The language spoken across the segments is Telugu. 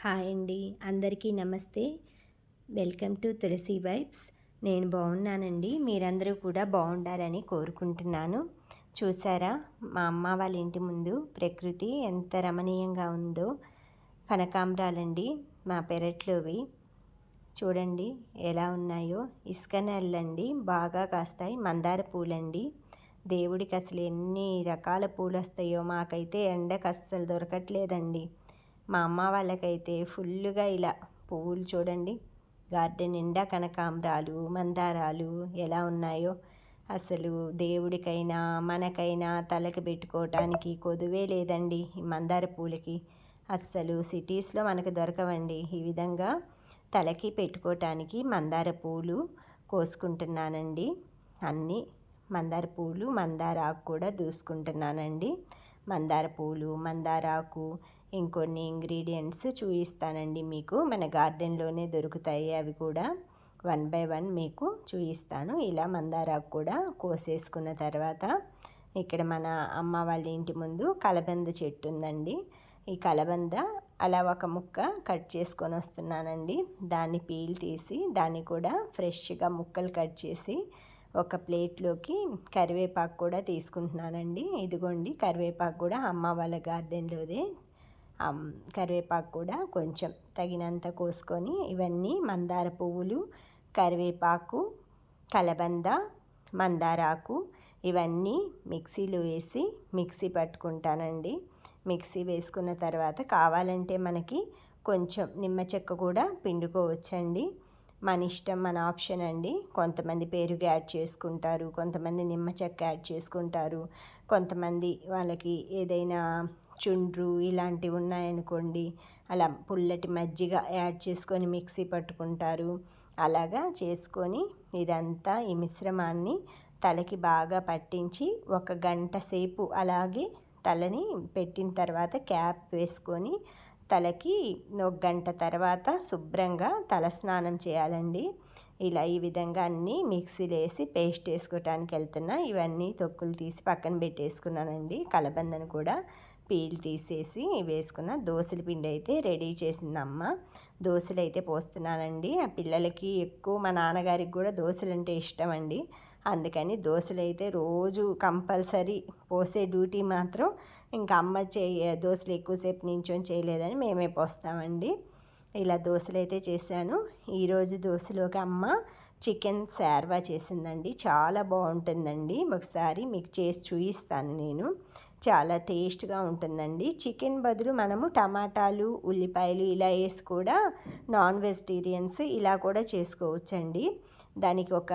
హాయ్ అండి. అందరికీ నమస్తే. Welcome to Tulasi vibes. నేను బాగున్నానండి. మీరందరూ కూడా బాగుండాలని కోరుకుంటున్నాను. చూసారా? మా అమ్మ వాళ్ళ ఇంటి ముందు ప్రకృతి ఎంత రమణీయంగా ఉందో. కనకాంబరాలండి మా పెరట్లోవి. చూడండి ఎలా ఉన్నాయో. ఇసుక నెల్లండి బాగా కాస్తాయి. మందార పూలండి. దేవుడికి అసలు ఎన్ని రకాల పూలు వస్తాయో మాకైతే ఎండకు అస్సలు దొరకట్లేదండి. మా అమ్మ వాళ్ళకైతే ఫుల్గా ఇలా పువ్వులు చూడండి. గార్డెన్ నిండా కనకాంబరాలు మందారాలు ఎలా ఉన్నాయో. అసలు దేవుడికైనా మనకైనా తలకి పెట్టుకోవటానికి కొదువే లేదండి ఈ మందార పూలకి. అస్సలు సిటీస్లో మనకు దొరకవండి. ఈ విధంగా తలకి పెట్టుకోవటానికి మందార పూలు కోసుకుంటున్నానండి. అన్నీ మందార పూలు మందార ఆకు కూడా దూసుకుంటున్నానండి. మందార పూలు మందార ఆకు ఇంకొన్ని ఇంగ్రీడియంట్స్ చూపిస్తానండి మీకు. మన గార్డెన్లోనే దొరుకుతాయి అవి కూడా. వన్ బై వన్ మీకు చూపిస్తాను ఇలా మందారాకు కూడా కోసేసుకున్న తర్వాత ఇక్కడ మన అమ్మ వాళ్ళ ఇంటి ముందు కలబంద చెట్టు ఉందండి. ఈ కలబంద అలా ఒక ముక్క కట్ చేసుకొని వస్తున్నానండి. దాన్ని పీల్ తీసి దాన్ని కూడా ఫ్రెష్గా ముక్కలు కట్ చేసి ఒక ప్లేట్లోకి కరివేపాకు కూడా తీసుకుంటున్నానండి. ఇదిగోండి కరివేపాకు కూడా అమ్మ వాళ్ళ గార్డెన్లోదే కరివేపాకు కూడా కొంచెం తగినంత కోసుకొని ఇవన్నీ మందార పువ్వులు కరివేపాకు కలబంద మందారాకు ఇవన్నీ మిక్సీలో వేసి మిక్సీ పట్టుకుంటానండి. మిక్సీ వేసుకున్న తర్వాత కావాలంటే మనకి కొంచెం నిమ్మ చెక్క కూడా పిండుకోవచ్చండి. మన ఇష్టం మన ఆప్షన్ అండి. కొంతమంది పెరుగు యాడ్ చేసుకుంటారు కొంతమంది నిమ్మ చెక్క యాడ్ చేసుకుంటారు కొంతమంది వాళ్ళకి ఏదైనా చుండ్రు ఇలాంటివి ఉన్నాయనుకోండి అలా పుల్లటి మజ్జిగ యాడ్ చేసుకొని మిక్సీ పట్టుకుంటారు. అలాగా చేసుకొని ఇదంతా ఈ మిశ్రమాన్ని తలకి బాగా పట్టించి ఒక గంట సేపు అలాగే తలని పెట్టిన తర్వాత క్యాప్ వేసుకొని తలకి ఒక గంట తర్వాత శుభ్రంగా తల స్నానం చేయాలండి. ఇలా ఈ విధంగా అన్నీ మిక్సీలో వేసి పేస్ట్ వేసుకోవటానికి వెళ్తున్నా. ఇవన్నీ తొక్కులు తీసి పక్కన పెట్టేసుకున్నానండి. కలబందను కూడా పీల్ తీసేసి వేసుకున్న దోశల పిండి అయితే రెడీ చేసింది అమ్మ దోశలు అయితే పోస్తున్నానండి. ఆ పిల్లలకి ఎక్కువ మా నాన్నగారికి కూడా దోశలు అంటే ఇష్టం అండి అందుకని దోశలు అయితే రోజు కంపల్సరీ పోసే డ్యూటీ మాత్రం ఇంకా అమ్మ చేయ దోశలు ఎక్కువసేపు నించొని చేయలేదని మేమే పోస్తామండి. ఇలా దోశలు అయితే చేశాను ఈరోజు దోశలోకి అమ్మ చికెన్ శార్వా చేసిందండి. చాలా బాగుంటుందండి. ఒకసారి మీకు చేసి చూపిస్తాను నేను. చాలా టేస్ట్గా ఉంటుందండి. చికెన్ బదులు మనము టమాటాలు ఉల్లిపాయలు ఇలా వేసి కూడా నాన్ వెజిటేరియన్స్ ఇలా కూడా చేసుకోవచ్చండి. దానికి ఒక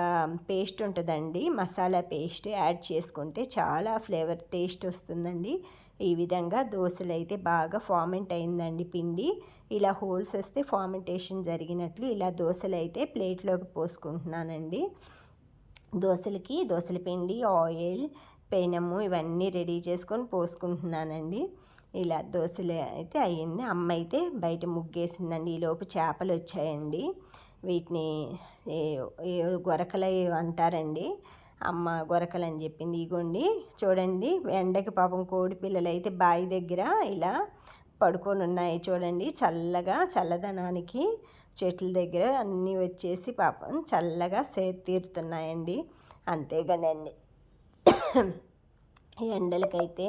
పేస్ట్ ఉంటుందండి. మసాలా పేస్ట్ యాడ్ చేసుకుంటే చాలా ఫ్లేవర్ టేస్ట్ వస్తుందండి. ఈ విధంగా దోశలు అయితే బాగా ఫార్మెంట్ అయిందండి పిండి. ఇలా హోల్స్ వస్తే ఫార్మెంటేషన్ జరిగినట్లు ఇలా దోశలు అయితే ప్లేట్లోకి పోసుకుంటున్నానండి. దోశలకి దోశల పిండి ఆయిల్ పెనము ఇవన్నీ రెడీ చేసుకొని పోసుకుంటున్నానండి. ఇలా దోశలు అయితే అయ్యింది. అమ్మ అయితే బయట ముగ్గేసిందండి. ఈలోపు చేపలు వచ్చాయండి. వీటిని గొరకలు అంటారండి. అమ్మ గొరకలు అని చెప్పింది. ఇగోండి చూడండి ఎండకి పాపం కోడి పిల్లలు అయితే బావి దగ్గర ఇలా పడుకొని ఉన్నాయి చూడండి. చల్లగా చల్లదనానికి చెట్ల దగ్గర అన్నీ వచ్చేసి పాపం చల్లగా సేతీరుతున్నాయండి అంతేగానండి. ఎండలకైతే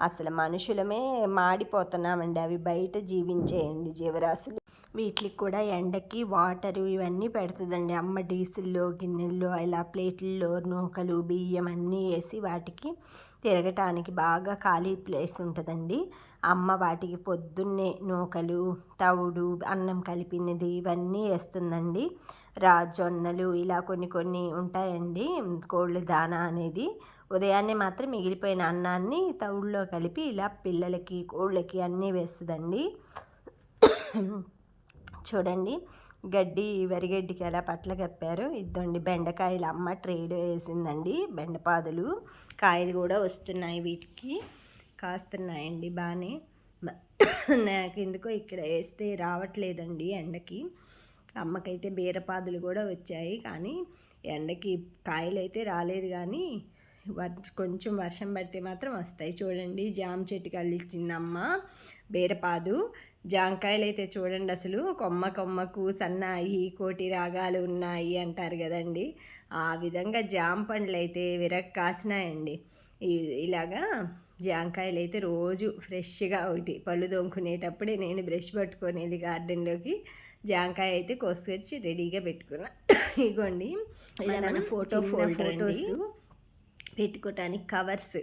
అసలు మనుషులమే మాడిపోతున్నామండి. అవి బయట జీవించేయండి జీవరాశులు. వీటికి కూడా ఎండకి వాటరు ఇవన్నీ పెడుతుందండి. అమ్మ డీజిల్లో గిన్నెల్లో ఇలా ప్లేట్లలో నూకలు బియ్యం అన్నీ వేసి వాటికి తిరగటానికి బాగా ఖాళీ ప్లేస్ ఉంటుందండి. అమ్మ వాటికి పొద్దున్నే నూకలు తవుడు అన్నం కలిపినది ఇవన్నీ వేస్తుందండి. రాజొన్నలు ఇలా కొన్ని కొన్ని ఉంటాయండి. కోళ్ళ దానా అనేది ఉదయాన్నే మాత్రం మిగిలిపోయిన అన్నాన్ని తవుడులో కలిపి ఇలా పిల్లలకి కోళ్ళకి అన్నీ వేస్తుందండి. చూడండి గడ్డి వరిగడ్డికి ఎలా పట్ల కప్పారు. ఇద్దండి బెండకాయలు అమ్మ ట్రేడ్ వేసిందండి బెండపాదులు కాయలు కూడా వస్తున్నాయి వీటికి. కాస్తున్నాయండి బాగానే నాకు ఎందుకో ఇక్కడ వేస్తే రావట్లేదండి ఎండకి. అమ్మకైతే బీరపాదులు కూడా వచ్చాయి కానీ ఎండకి కాయలు అయితే రాలేదు కానీ కొంచెం వర్షం పడితే మాత్రం వస్తాయి. చూడండి జామ చెట్టుకి అల్లిచ్చింది అమ్మ బీరపాదు. జాంకాయలు అయితే చూడండి అసలు కొమ్మ కొమ్మకు సన్నాయి కోటి రాగాలు ఉన్నాయి అంటారు కదండి. ఆ విధంగా జామ పండ్లు అయితే విరక్ కాసినాయండి ఇలాగా జాంకాయలు అయితే రోజు ఫ్రెష్గా ఒకటి పళ్ళు దొంకునేటప్పుడే నేను బ్రష్ పట్టుకొని వెళ్ళి గార్డెన్లోకి జాంకాయ అయితే కోసుకొచ్చి రెడీగా పెట్టుకున్నా. ఇగోండి ఇలా మన ఫోటో ఫోటోస్ పెట్టుకోవటానికి కవర్స్.